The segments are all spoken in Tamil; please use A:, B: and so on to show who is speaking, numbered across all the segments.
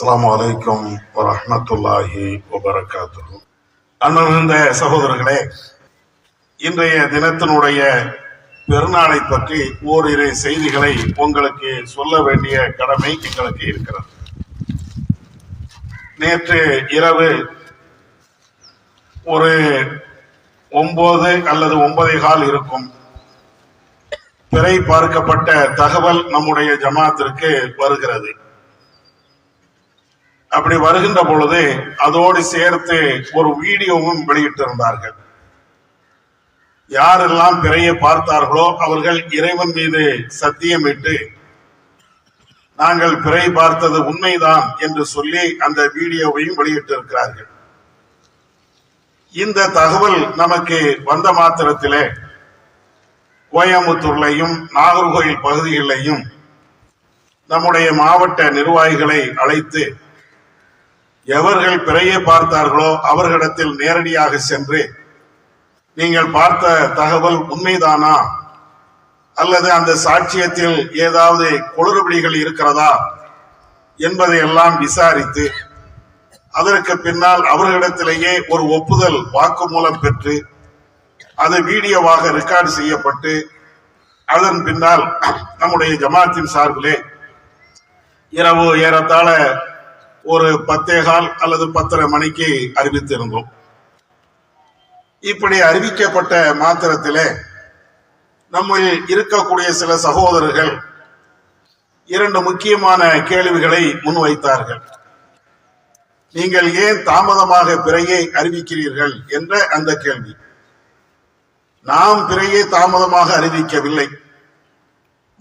A: அஸ்ஸலாமு வலைக்கம் வரமத்துல்லாஹி வபரகாத்து அன்பிருந்த சகோதரர்களே இன்றைய தினத்தினுடைய பெருநாளை பற்றி ஓரிரு செய்திகளை உங்களுக்கு சொல்ல வேண்டிய கடமை எங்களுக்கு இருக்கிறது. நேற்று இரவு ஒரு ஒன்பது அல்லது ஒன்பதே கால் இருக்கும். பிறை பார்க்கப்பட்ட தகவல் நம்முடைய ஜமாத்திற்கு வருகிறது. அப்படி வருகின்ற பொழுது அதோடு சேர்த்து ஒரு வீடியோவும் வெளியிட்டிருந்தார்கள். யாரெல்லாம் பிறையை பார்த்தார்களோ அவர்கள் இறைவன் மீது சத்தியமிட்டு நாங்கள் பிறை பார்த்தது உண்மைதான் என்று சொல்லி அந்த வீடியோவையும் வெளியிட்டிருக்கிறார்கள். இந்த தகவல் நமக்கு வந்த மாத்திரத்திலே கோயம்புத்தூர்லையும் நாகர்கோயில் பகுதிகளிலையும் நம்முடைய மாவட்ட நிர்வாகிகளை அழைத்து எவர்கள் பிறையை பார்த்தார்களோ அவர்களிடத்தில் நேரடியாக சென்று நீங்கள் பார்த்த தகவல் உண்மைதானா? அல்லது அந்த சாட்சியத்தில் ஏதாவது குளறுபடிகள் இருக்கிறதா? என்பதை எல்லாம் விசாரித்து அதற்கு பின்னால் அவர்களிடத்திலேயே ஒரு ஒப்புதல் வாக்குமூலம் பெற்று அது வீடியோவாக ரெக்கார்டு செய்யப்பட்டு அதன் பின்னால் நம்முடைய ஜமாத்தின் சார்பிலே இரவு ஏறத்தாழ ஒரு பத்தேகால் அல்லது பத்தரை மணிக்கு அறிவித்திருந்தோம். இப்படி அறிவிக்கப்பட்ட மாத்திரத்திலே நம்மில் இருக்கக்கூடிய சில சகோதரர்கள் இரண்டு முக்கியமான கேள்விகளை முன்வைத்தார்கள். நீங்கள் ஏன் தாமதமாக பிறையை அறிவிக்கிறீர்கள் என்ற அந்த கேள்வி. நாம் பிறையை தாமதமாக அறிவிக்கவில்லை.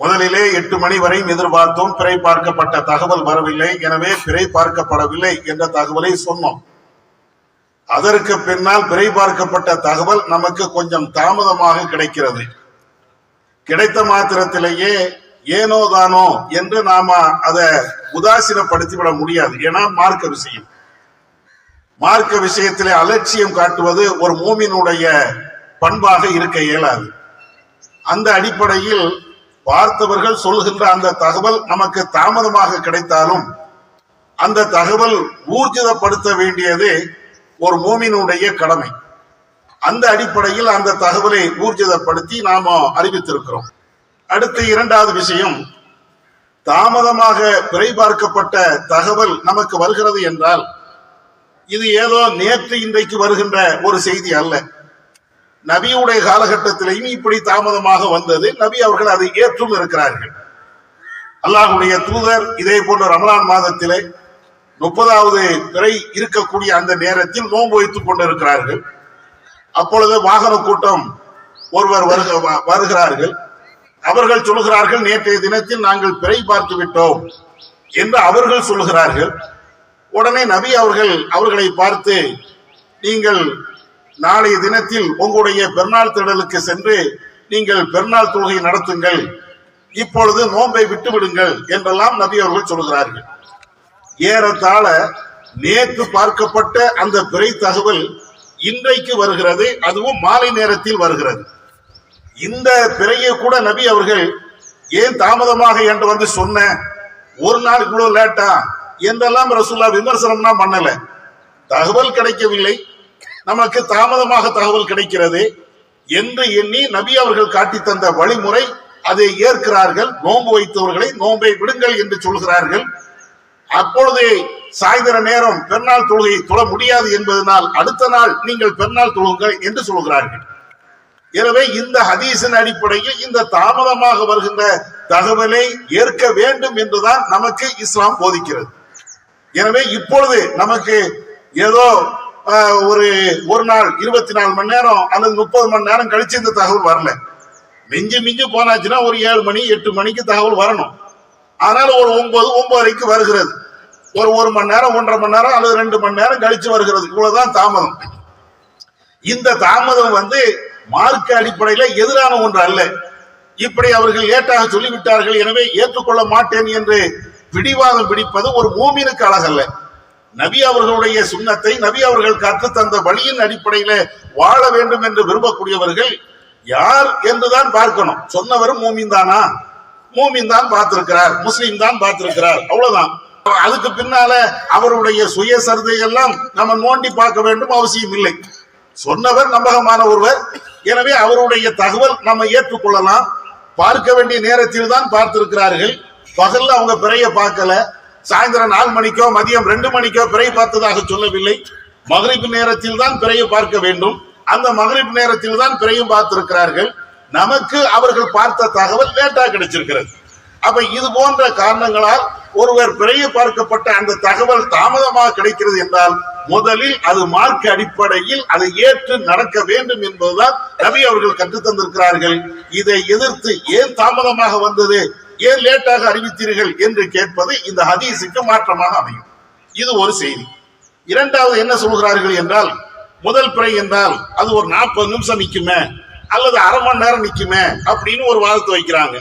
A: முதலிலே எட்டு மணி வரையும் எதிர்பார்த்தோம் பிறை பார்க்கப்பட்ட தகவல் வரவில்லை. எனவே பிறை பார்க்கப்படவில்லை என்ற தகவலை சொன்னோம். அதற்கு பின்னால் பிறை பார்க்கப்பட்ட தகவல் நமக்கு கொஞ்சம் தாமதமாக கிடைக்கிறது. கிடைத்த மாத்திரத்திலேயே ஏனோ தானோ என்று நாம அதை உதாசீனப்படுத்திவிட முடியாது. ஏன்னா மார்க்க விஷயம். மார்க்க விஷயத்திலே அலட்சியம் காட்டுவது ஒரு மூமினுடைய பண்பாக இருக்க இயலாது. அந்த அடிப்படையில் பார்த்தவர்கள் சொல்கின்ற அந்த தகவல் நமக்கு தாமதமாக கிடைத்தாலும் அந்த தகவல் ஊர்ஜிதப்படுத்த வேண்டியது ஒரு மூமினுடைய கடமை. அந்த அடிப்படையில் அந்த தகவலை ஊர்ஜிதப்படுத்தி நாம அறிவித்திருக்கிறோம். அடுத்த இரண்டாவது விஷயம் தாமதமாக பிறை பார்க்கப்பட்ட தகவல் நமக்கு வருகிறது என்றால் இது ஏதோ நேற்று இன்றைக்கு வருகின்ற ஒரு செய்தி அல்ல. நபியுடைய காலகட்டத்திலையும் இப்படி தாமதமாக வந்தது. நபி அவர்கள் அதை ஏற்றும் இருக்கிறார்கள். அல்லாஹுடைய தூதர் இதே போன்ற ரமலான் மாதத்திலே முப்பதாவது பிறை இருக்கக்கூடிய அந்த நேரத்தில் நோன்பு வைத்துக் கொண்டிருக்கிறார்கள். அப்பொழுது வாகன கூட்டம் ஒருவர் வருக வ- வருகிறார்கள். அவர்கள் சொல்கிறார்கள் நேற்றைய தினத்தில் நாங்கள் பிறை பார்த்து விட்டோம் என்று அவர்கள் சொல்கிறார்கள். உடனே நபி அவர்கள் அவர்களை பார்த்து நீங்கள் நாளைய தினத்தில் உங்களுடைய பெருநாள் திடலுக்கு சென்று நீங்கள் பெருநாள் தொழுகை நடத்துங்கள். இப்பொழுது நோன்பை விட்டுவிடுங்கள் என்றெல்லாம் நபி அவர்கள் சொல்கிறார்கள். ஏறத்தாழ நேற்று பார்க்கப்பட்ட அந்த பிறை தகவல் இன்றைக்கு வருகிறது அதுவும் மாலை நேரத்தில் வருகிறது. இந்த பிறையை கூட நபி அவர்கள் ஏன் தாமதமாக என்று வந்து சொன்ன ஒரு நாள் இவ்வளவு லேட்டா? என்றெல்லாம் ரசூல்லா விமர்சனம்னா பண்ணல. தகவல் கிடைக்கவில்லை. நமக்கு தாமதமாக தகவல் கிடைக்கிறது என்று எண்ணி நபி அவர்கள் காட்டி தந்த வழிமுறை அதை ஏற்கிறார்கள். நோன்பு வைத்தவர்களை நோன்பை விடுங்கள் என்று சொல்கிறார்கள். அப்பொழுது சாயந்தர நேரம் பெருநாள் தொழுகையை தொழ முடியாது என்பதனால் அடுத்த நாள் நீங்கள் பெருநாள் தொழுங்கள் என்று சொல்கிறார்கள். எனவே இந்த ஹதீஸின் அடிப்படையில் இந்த தாமதமாக வருகின்ற தகவலை ஏற்க வேண்டும் என்றுதான் நமக்கு இஸ்லாம் போதிக்கிறது. எனவே இப்பொழுது நமக்கு ஏதோ ஒரு ஒரு நாள் இருபத்தி நாலு மணி நேரம் அல்லது முப்பது மணி நேரம் கழிச்சு இந்த தகவல் வரல. மிஞ்சி மிஞ்சி போனாச்சுன்னா ஒரு ஏழு மணி எட்டு மணிக்கு தகவல் வரணும். அதனால ஒரு ஒன்பது ஒன்பதரைக்கு வருகிறது. ஒரு ஒரு மணி நேரம் ஒன்றரை மணி நேரம் அல்லது ரெண்டு மணி நேரம் கழிச்சு வருகிறது. இவ்வளவுதான் தாமதம். இந்த தாமதம் வந்து மார்க்க அடிப்படையில எதிரான ஒன்று அல்ல. இப்படி அவர்கள் ஏட்டாக சொல்லிவிட்டார்கள். எனவே ஏற்றுக்கொள்ள மாட்டேன் என்று பிடிவாதம் பிடிப்பது ஒரு மூமினுக்கு அழகல்ல. நபி அவர்களுடைய சுண்ணத்தை நபி அவர்கள் கற்று தந்த வழியின் அடிப்படையில வாழ வேண்டும் என்று விரும்பக்கூடியவர்கள் யார் என்றுதான் பார்க்கணும். சொன்னவரும் மூமின் தானா? மூமின் தான் பார்த்திருக்கிறார். முஸ்லீம் தான் பார்த்திருக்கிறார். அவ்வளவுதான். அதுக்கு பின்னால அவருடைய சுயசரிதை எல்லாம் நம்ம நோண்டி பார்க்க வேண்டும் அவசியம் இல்லை. சொன்னவர் நம்பகமான ஒருவர். எனவே அவருடைய தகவல் நம்ம ஏற்றுக்கொள்ளலாம். பார்க்க வேண்டிய நேரத்தில் தான் பார்த்திருக்கிறார்கள். பகல்ல அவங்க பிறைய பார்க்கல. சாயந்தரம் நாலு மணிக்கோ மதியம் ரெண்டு மணிக்கோ பிறை பார்த்ததாக சொல்லவில்லை. மகரிப்பு நேரத்தில் தான் பிறையை பார்க்க வேண்டும். அந்த மகரிப்பு நேரத்தில் தான் பிறையும் பார்த்திருக்கிறார்கள். நமக்கு அவர்கள் பார்த்த தகவல் லேட்டா கிடைச்சிருக்கிறது. அப்ப இது போன்ற காரணங்களால் ஒருவர் பிறைய பார்க்கப்பட்ட அந்த தகவல் தாமதமாக கிடைக்கிறது என்றால் முதலில் அது மார்க் அடிப்படையில் அதை ஏற்று நடக்க வேண்டும் என்பதுதான் நபி அவர்கள் கற்றுத் தந்திருக்கிறார்கள் இதை எதிர்த்து ஏன் தாமதமாக வந்தது? ஏன் லேட்டாக அறிவித்தீர்கள் என்று கேட்பது இந்த ஹதீஸுக்கு மாற்றமாக அமையும். இது ஒரு செய்தி. இரண்டாவது என்ன சொல்கிறார்கள் என்றால் முதல் பிறை என்றால் அது ஒரு நாற்பது நிமிஷம் நிக்குமே அல்லது அரை மணி நேரம் நிக்குமே அப்படின்னு ஒரு வாதத்தை வைக்கிறாங்க.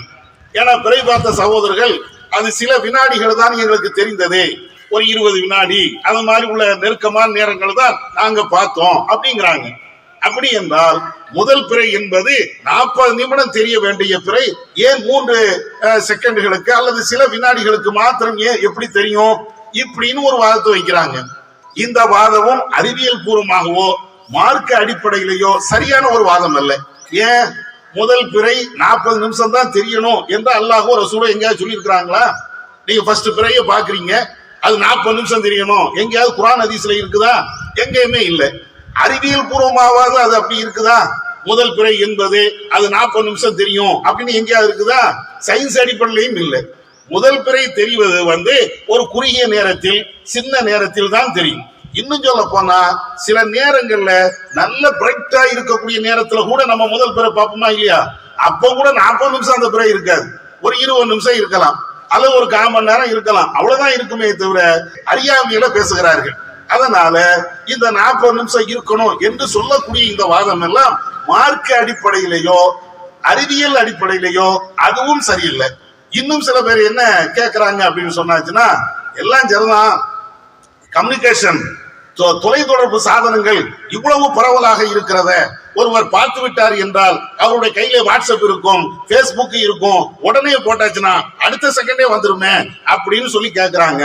A: ஏன்னா பிறை பார்த்த சகோதரர்கள் அது சில வினாடிகள் தான் எங்களுக்கு தெரிந்தது. ஒரு இருபது வினாடி அது மாதிரி உள்ள நெருக்கமான நேரங்கள் தான் நாங்க பார்த்தோம் அப்படிங்கிறாங்க. அப்படி என்றால் முதல் பிறை என்பது நாற்பது நிமிடம் தெரிய வேண்டிய பிறை. ஏன் மூன்று செகண்டுகளுக்கு அல்லது சில வினாடிகளுக்கு மாத்திரம் ஏன் எப்படி தெரியும்? இப்படின்னு ஒரு வாதத்தை வைக்கிறாங்க. இந்த வாதமும் அறிவியல் பூர்வமாகவோ மார்க்க அடிப்படையிலேயோ சரியான ஒரு வாதம் அல்ல. ஏன்? முதல் பிறை நாற்பது நிமிஷம் தான் தெரியணும் என்று அல்லாஹோ ரசூலோ எங்கேயாவது சொல்லியிருக்கிறாங்களா? நீங்க ஃபர்ஸ்ட் பிறைய பாக்குறீங்க அது நாற்பது நிமிஷம் தெரியணும். எங்கேயாவது குரான் அதிசல இருக்குதா? எங்கேயுமே இல்லை. அறிவியல் பூர்வமாவது அது அப்படி இருக்குதா? முதல் பிறை என்பது அது நாற்பது நிமிஷம் தெரியும். அப்படின்னு எங்கேயாவது இருக்குதா? சயின்ஸ் அடிப்படையிலையும் இல்லை. முதல் பிறை தெரிவது வந்து ஒரு குறுகிய நேரத்தில் சின்ன நேரத்தில் தான் தெரியும். இன்னும் சொல்ல போனா சில நேரங்கள்ல நல்ல பிரைட்டா இருக்கக்கூடிய நேரத்துல கூட நம்ம முதல் பிறை பார்ப்போமா இல்லையா? அப்ப கூட நாற்பது நிமிஷம் அந்த பிறை இருக்காது. ஒரு இருபது நிமிஷம் இருக்கலாம். அல்லது ஒரு கால் மணி நேரம் இருக்கலாம். அவ்வளவுதான் இருக்குமே தவிர அறியாமையில பேசுகிறார்கள். அதனால இந்த நாற்பது நிமிஷம் இருக்கணும் என்று சொல்லக்கூடிய இந்த வாதம் எல்லாம் மார்க்க அடிப்படையிலேயோ அறிவியல் அடிப்படையிலேயோ அதுவும் சரியில்லை. இன்னும் சில பேர் என்ன கேட்கிறாங்க அப்படின்னு சொன்னாச்சுன்னா எல்லாம் சரிதான். கம்யூனிகேஷன் தொலைத்தொடர்பு சாதனங்கள் இவ்வளவு பரவலாக இருக்கிறத ஒருவர் பார்த்து விட்டார் என்றால் அவருடைய கையில வாட்ஸ்அப் இருக்கும் பேஸ்புக் இருக்கும் உடனே போட்டாச்சுன்னா அடுத்த செகண்டே வந்துருமே அப்படின்னு சொல்லி கேட்கிறாங்க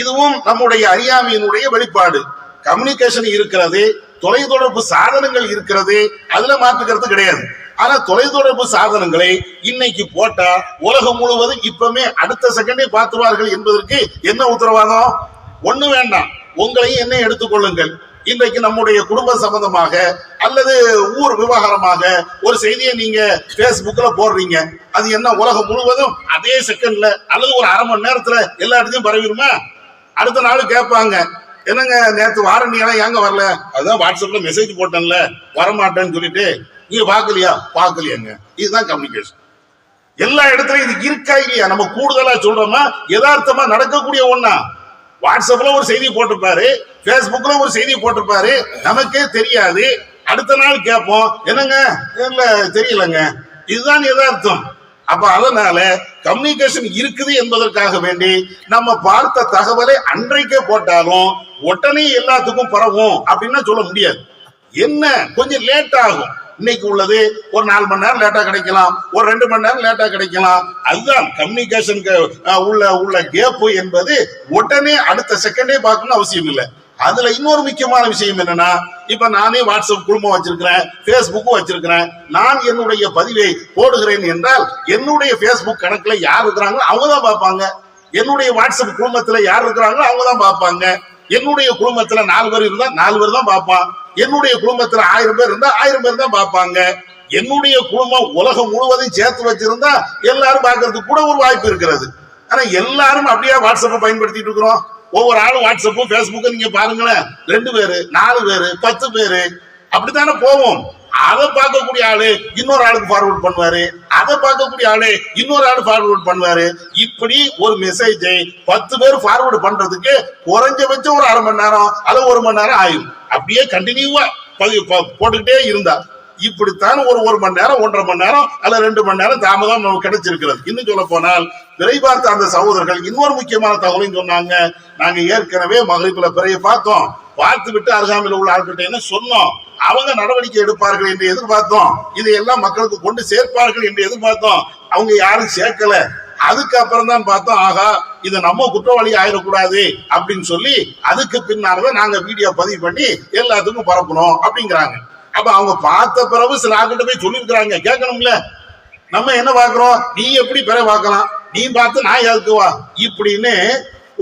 A: இதுவும் நம்முடைய அறியாமையினுடைய வெளிப்பாடு. கம்யூனிகேஷன் இருக்கிறது தொலைத்தொடர்பு சாதனங்கள் இருக்கிறது அதுல மாற்றுக்கிறது கிடையாது. ஆனா தொலைத்தொடர்பு சாதனங்களை இன்னைக்கு போட்டா உலகம் முழுவதும் இப்பவுமே அடுத்த செகண்டே பார்த்துவார்கள் என்பதற்கு என்ன உத்தரவாதம்? ஒண்ணு வேண்டாம். உங்களையும் என்ன எடுத்துக்கொள்ளுங்கள். இன்றைக்கு நம்முடைய குடும்ப சம்பந்தமாக அல்லது ஊர் விவகாரமாக ஒரு செய்தியை நீங்க பேஸ்புக்ல போடுறீங்க. அது என்ன உலகம் முழுவதும் அதே செகண்ட்ல அல்லது ஒரு அரை மணி நேரத்துல எல்லா இடத்தையும் பரவிடுமா? அடுத்த நாள் கேட்பாங்க. என்னங்க நேத்து வாரண்டியெல்லாம் ஏங்க வரல? அதுதான் வாட்ஸ்அப்ல மெசேஜ் போட்டேன்ல வரமாட்டேன்னு சொல்லிட்டு நீங்க பாக்கலையா பாக்கலையாங்க இதுதான் கம்யூனிகேஷன் எல்லா இடத்துலயும் இது இருக்கா இல்லையா? நம்ம கூடுதலா சொல்றோமா? யதார்த்தமா நடக்கக்கூடிய ஒண்ணா? வாட்ஸ்அப்ல ஒரு செய்தி போட்டிருப்பாரு பேஸ்புக்ல ஒரு செய்தி போட்டிருப்பாரு நமக்கே தெரியாது. அடுத்த நாள் கேட்போம். என்னங்க? இல்ல தெரியலங்க. இதுதான் யதார்த்தம். அப்ப அதனால கம்யூனிகேஷன் இருக்குது என்பதற்காக வேண்டி நம்ம பார்த்த தகவலை அன்றைக்கே போட்டாலும் உடனே எல்லாத்துக்கும் பரவும் அப்படின்னா சொல்ல முடியாது. என்ன? கொஞ்சம் லேட் ஆகும். இன்னைக்கு உள்ளது ஒரு நாலு மணி நேரம் லேட்டா கிடைக்கலாம். ஒரு ரெண்டு மணி நேரம் லேட்டா கிடைக்கலாம். அதுதான் கம்யூனிகேஷனுக்கு உள்ள உள்ள கேப்பு என்பது உடனே அடுத்த செகண்டே பார்க்கணும்னு அவசியம் இல்லை. அதுல இன்னொரு முக்கியமான விஷயம் என்னன்னா இப்ப நானே வாட்ஸ்அப் குழுமம் வச்சிருக்கிறேன் பேஸ்புக்கும் வச்சிருக்கிறேன். நான் என்னுடைய பதிவை போடுகிறேன் என்றால் என்னுடைய பேஸ்புக் கணக்குல யார் இருக்கிறாங்களோ அவங்க தான் பார்ப்பாங்க. என்னுடைய வாட்ஸ்அப் குழுமத்துல யார் இருக்கிறாங்களோ அவங்க தான் பார்ப்பாங்க. என்னுடைய குடும்பத்துல நாலு பேர் இருந்தா நாலு பேர் தான் பார்ப்பான். என்னுடைய குடும்பத்துல ஆயிரம் பேர் இருந்தா ஆயிரம் பேர் தான் பார்ப்பாங்க. என்னுடைய குடும்பம் உலகம் முழுவதையும் சேர்த்து வச்சிருந்தா எல்லாரும் பார்க்கறதுக்கு கூட ஒரு வாய்ப்பு இருக்கிறது. ஆனா எல்லாரும் அப்படியே வாட்ஸ்அப்பை பயன்படுத்திட்டு இருக்கிறோம். ஒவ்வொரு ஆளும் வாட்ஸ்அப்பும் பேஸ்புக்கும் நீங்க பாருங்களேன். ரெண்டு பேரு நாலு பேரு பத்து பேரு. அப்படித்தானே போவோம். அதை பார்க்கக்கூடிய ஆளு இன்னொரு ஆளுக்கு ஃபார்வர்ட் பண்ணுவாரு. அதை பார்க்கக்கூடிய ஆளு இன்னொரு ஆளு ஃபார்வர்ட் பண்ணுவாரு. இப்படி ஒரு மெசேஜை பத்து பேர் ஃபார்வர்டு பண்றதுக்கு குறைஞ்சபட்சம் ஒரு அரை மணி நேரம் அல்லது ஒரு மணி நேரம் ஆகும் அப்படியே கண்டினியூவா பதிவு போட்டுக்கிட்டே இருந்தா இப்படித்தான் ஒரு ஒரு மணி நேரம் ஒன்றரை மணி நேரம் அல்ல ரெண்டு மணி நேரம் தாமதம் நமக்கு கிடைச்சிருக்கிறது. இன்னும் சொல்ல போனால் பிறை பார்த்த அந்த சகோதரர்கள் இன்னொரு முக்கியமான தகவலையும் சொன்னாங்க. நாங்க ஏற்கனவே மகளிர்ல பிறையை பார்த்தோம். பார்த்து விட்டு அருகாமையில் உள்ள ஆட்கிட்ட என்ன சொன்னோம்? அவங்க நடவடிக்கை எடுப்பார்கள் என்று எதிர்பார்த்தோம். இதையெல்லாம் மக்களுக்கு கொண்டு சேர்ப்பார்கள் என்று எதிர்பார்த்தோம். அவங்க யாரும் சேர்க்கல. அதுக்கப்புறம் தான் பார்த்தோம் ஆகா இது நம்ம குற்றவாளி ஆயிடக்கூடாது அப்படின்னு சொல்லி அதுக்கு பின்னாலதான் நாங்க வீடியோ பதிவு பண்ணி எல்லாத்துக்கும் பரப்பணும் அப்படிங்கிறாங்க. அப்ப அவங்க பார்த்த பிறகு சில ஆட்கிட்ட போய் சொல்லியிருக்கிறாங்க. கேட்கணும்ல. நம்ம என்ன பாக்குறோம் நீ எப்படி பிற பார்க்கலாம்? நீ பார்த்து நான் எதுக்கு வா? இப்படின்னு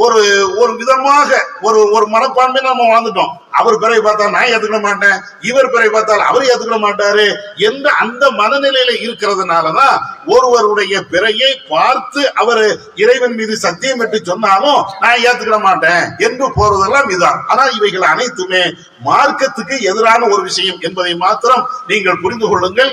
A: ஒரு ஒரு விதமாக ஒரு ஒரு மனப்பான்மை நம்ம வாழ்ந்துட்டோம். அவர் பிறகு பார்த்தா நான் ஏத்துக்க மாட்டேன். இவர் பிறகு பார்த்தால் அவர் ஏத்துக்க மாட்டாரு என்ற அந்த மனநிலையில இருக்கிறதுனாலதான் ஒருவருடைய பிறையை பார்த்து அவர் இறைவன் மீது சத்தியம் என்று சொன்னாலும் நான் ஏத்துக்கிட மாட்டேன் என்று போறதெல்லாம் இதுதான். ஆனா இவைகள் அனைத்துமே மார்க்கத்துக்கு எதிரான ஒரு விஷயம் என்பதை மாத்திரம் நீங்கள் புரிந்து கொள்ளுங்கள்.